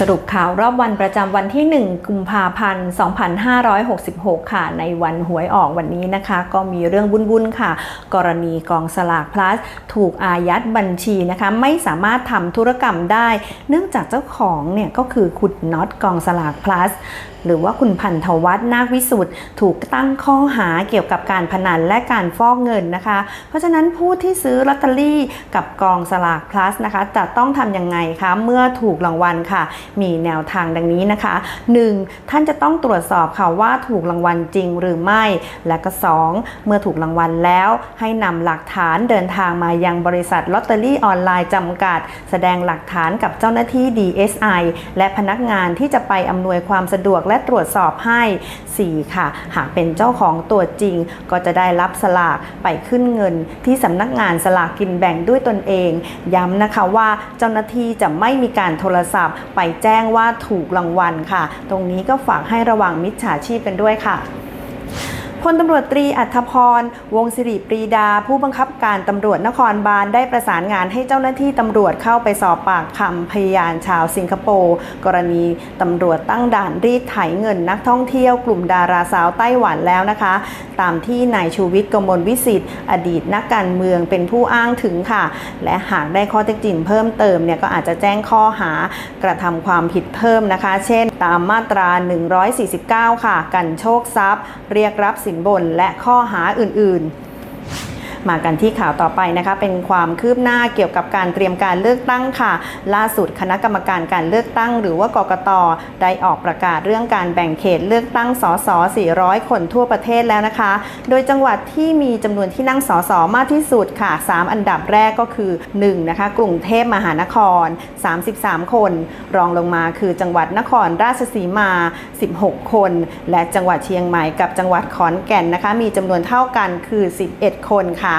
สรุปข่าวรอบวันประจำวันที่ 1 กุมภาพันธ์ 2566 ค่ะ ในวันหวยออกวันนี้นะคะ ก็มีเรื่องวุ่นๆค่ะ กรณีกองสลาก plus ถูกอายัดบัญชีนะคะ ไม่สามารถทำธุรกรรมได้ เนื่องจากเจ้าของเนี่ยก็คือคุณน็อตกองสลาก plus หรือว่าคุณพันธวัฒน์นาควิสุทธ์ถูกตั้งข้อหาเกี่ยวกับการพนันและการฟอกเงินนะคะ เพราะฉะนั้นผู้ที่ซื้อลอตเตอรี่กับกองสลาก plus นะคะ จะต้องทำยังไงคะ เมื่อถูกรางวัลค่ะมีแนวทางดังนี้นะคะ 1. ท่านจะต้องตรวจสอบค่ะว่าถูกรางวัลจริงหรือไม่ และก็ 2. เมื่อถูกรางวัลแล้วให้นำหลักฐานเดินทางมายังบริษัทลอตเตอรี่ออนไลน์จำกัด แสดงหลักฐานกับเจ้าหน้าที่ DSI และพนักงานที่จะไปอำนวยความสะดวกและตรวจสอบให้ 4. ค่ะ หากเป็นเจ้าของตัวจริง ก็จะได้รับสลากไปขึ้นเงินที่สำนักงานสลากกินแบ่งด้วยตนเอง ย้ำนะคะว่าเจ้าหน้าที่จะไม่มีการโทรศัพท์ไปแจ้งว่าถูกรางวัลค่ะ ตรงนี้ก็ฝากให้ระวังมิจฉาชีพกันด้วยค่ะ ลตำรวจตรีอัธพร วงศิริปรีดา ผู้บังคับการตำรวจนครบาลได้ประสานงานให้เจ้าหน้าที่ตำรวจเข้าไปสอบปากคำพยานชาวสิงคโปร์กรณีตำรวจตั้งด่านรีดไถเงินนักท่องเที่ยวกลุ่มดาราสาวไต้หวันแล้วนะคะ ตามที่นายชูวิทย์กมลวิสิทธิ์อดีตนักการเมืองเป็นผู้อ้างถึงค่ะ และหากได้ข้อเท็จจริงเพิ่มเติมเนี่ยก็อาจจะแจ้งข้อหากระทำความผิดเพิ่มนะคะ เช่น ตามมาตรา 149 ค่ะ กันโชคทรัพย์ เรียกรับสินบนและข้อหาอื่น มากันที่ข่าวต่อไปนะคะ เป็นความคืบหน้าเกี่ยวกับการเตรียมการเลือกตั้งค่ะ ล่าสุดคณะกรรมการการเลือกตั้ง หรือว่ากกตได้ออกประกาศเรื่องการแบ่งเขตเลือกตั้งสส400 คนทั่วประเทศแล้วนะคะ โดยจังหวัดที่มีจำนวนที่นั่งสสมากที่สุดค่ะ 3 อันดับแรกก็คือ 1. นะคะกรุงเทพมหานคร 33 คน รองลงมาคือจังหวัดนครราชสีมา 16 คน และจังหวัดเชียงใหม่กับจังหวัดขอนแก่นนะคะ มีจำนวนเท่ากันคือ 11 คนค่ะ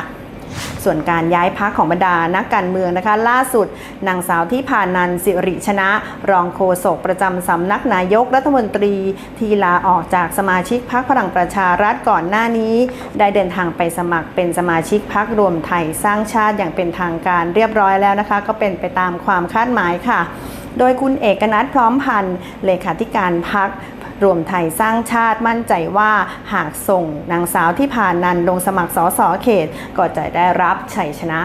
ส่วนการย้ายพักของบรรดานักการเมืองนะคะ ล่าสุดนางสาวที่พานันสิริชนะ รองโฆษกประจำสำนักนายกรัฐมนตรี ที่ลาออกจากสมาชิกพักพลังประชารัฐก่อนหน้านี้ ได้เดินทางไปสมัครเป็นสมาชิกพักรวมไทยสร้างชาติอย่างเป็นทางการเรียบร้อยแล้วนะคะ ก็เป็นไปตามความคาดหมายค่ะโดยคุณเอกนัทพร้อมพันธ์เลขาธิการพัก รวมไทยสร้างชาติมั่นใจว่าหากส่งนางสาวที่ผ่านนันลงสมัครสอสอเขต ก็จะได้รับชัยชนะ